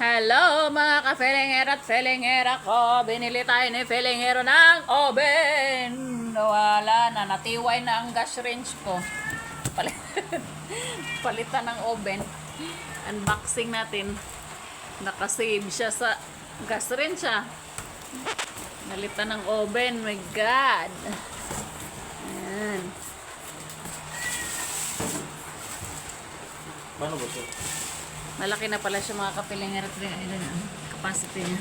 Hello mga ka-felingero at felingera ko. Binili tayo ni felingero ng oven. Wala na, natiway na ang gas range ko. Pali- Palitan ng oven. Unboxing natin. Nakasave siya sa gas range ah. Nalitan ng oven. My God. Ayan. Paano ba ito? Malaki na pala siya mga kapilingero at felingera. Ang capacity niya.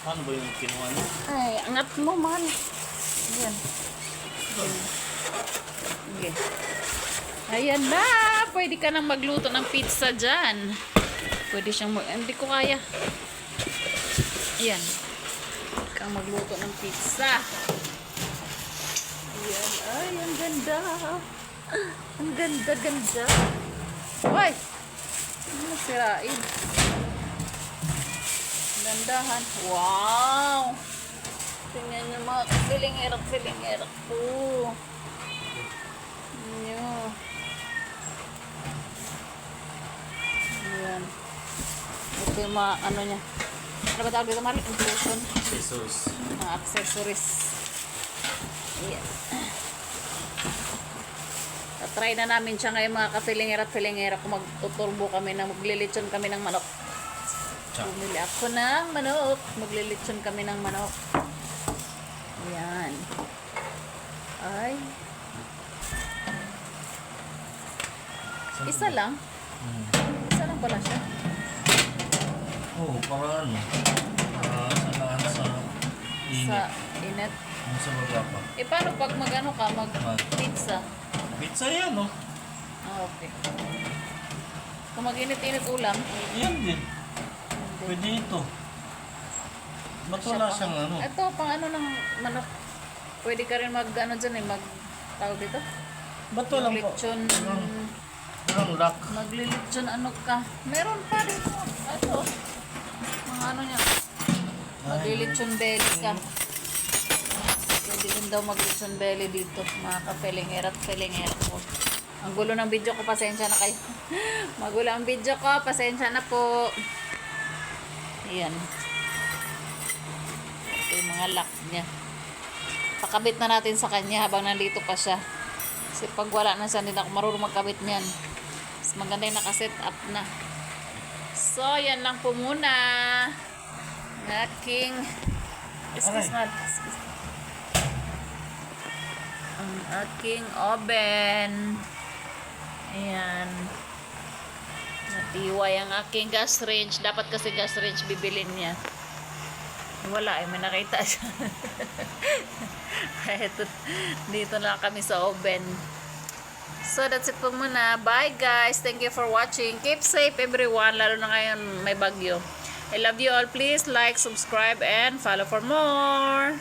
Paano ba yung kinuha niyo? Ay, angat mo, mahal. Ayan. Okay. Ayan na! Pwede ka nang magluto ng pizza dyan. Pwede siyang mag... Hindi ko kaya. Ayan. Pwede kang magluto ng pizza. Ayan. Ay, ang ganda. Ang ganda, Hoy! Ano sirain? Gandahan. Wow! Tingnan niyo mga kapilingerak pilingerak po. Niyo. Ayan. Ito yung mga ano niya. Ano ba tawag dito? Mari? Inclusion. Pesos. Mga accessories. Ayan. Tatry na namin siya ngayon mga kapilingerak pilingerak kung magtuturbo kami na maglilitsyon kami ng manok. Bumili ako ng manok. Maglilitsyon kami ng manok. Ayan. Ay. Isa lang. Hmm. Isa lang pala siya. Oo, oh, para ano? Para sa lahat sa init. Sa init. Sa baba pa. Eh, paano pag mag-ano ka? Mag- Mag-pizza? Pizza yan, no? Ah, okay. Kung mag-init-init ulam, Yan din. hindi. Pwede ito. Ba't wala siyang ano? Ito, pang ano ng manok. Pwede ka rin mag-ano dyan eh, mag... Tawag dito? Ba't walang po? Lechon. Walang, walang lock. Ano ka? Meron pa dito. Ito. Mga ano niya. Maglilitsyon belly ka. Pwede din daw maglitsyon belly dito. Mga kapelingera at pelingera ko. Ang gulo ng video ko, pasensya na kayo. Magulo ang video ko, pasensya na po. Ayan. Ito yung mga lock niya. Pakabit na natin sa kanya habang nandito pa siya. Kasi pag wala na siya, hindi na ako marunong magkabit niyan. Mas maganda yung nakaset up na. So, yan lang po muna. Aking... Excuse me. Aking oven. Ayan. Natiway ang aking gas range. Dapat kasi gas range bibilin niya. Wala eh, may nakita siya. Ito, dito na kami sa oven. So that's it po muna. Bye guys. Thank you for watching. Keep safe everyone, lalo na ngayon may bagyo. I love you all. Please like, subscribe, and follow for more.